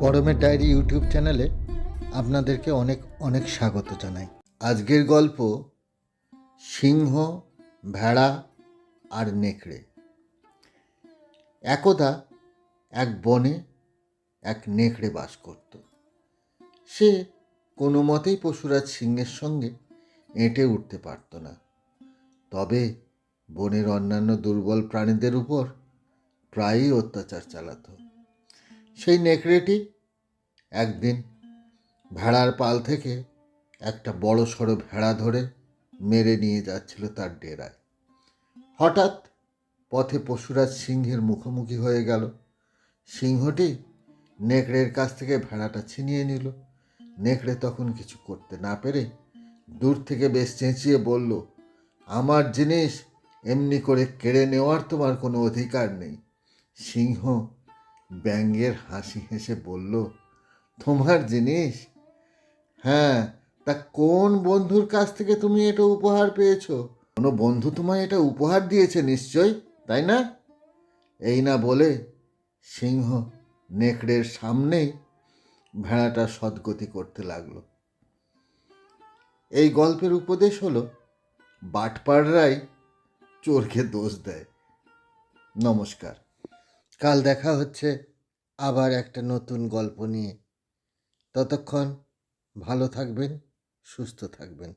পরমের diary YouTube চ্যানেলে আপনাদেরকে অনেক অনেক স্বাগত জানাই। আজকের গল্প সিংহ, ভেড়া আর নেকড়ে। একদা এক বনে এক নেকড়ে বাস করত। সে কোনো মতেই পশুরাজ সিংহের সঙ্গে এঁটে উঠতে পারত না। তবে বনের অন্যান্য দুর্বল প্রাণীদের উপর প্রায়ই অত্যাচার চালাতো। সেই নেকড়েটি একদিন ভেড়ার পাল থেকে একটা বড় সড়ো ভেড়া ধরে মেরে নিয়ে যাচ্ছিল তার ডেরায়। হঠাৎ পথে পশুরাজ সিংহের মুখোমুখি হয়ে গেল। সিংহটি নেকড়ের কাছ থেকে ভেড়াটা ছিনিয়ে নিল। নেকড়ে তখন কিছু করতে না পেরে দূর থেকে বেশ চেঁচিয়ে বলল, আমার জিনিস এমনি করে কেড়ে নেওয়ার তোমার কোনো অধিকার নেই। সিংহ ব্যঙ্গের হাসি হেসে বলল, তোমার জিনিস? হ্যাঁ তা কোন বন্ধুর কাছ থেকে তুমি এটা উপহার পেয়েছ? কোনো বন্ধু তোমায় এটা উপহার দিয়েছে নিশ্চয়, তাই না? এই না বলে সিংহ নেকড়ের সামনেই ভেড়াটা সদ্গতি করতে লাগল। এই গল্পের উপদেশ হলো, বাটপাড়রাই চোরকে দোষ দেয়। নমস্কার। কাল দেখা হচ্ছে আবার একটা নতুন গল্প নিয়ে। ততক্ষণ ভালো থাকবেন সুস্থ থাকবেন।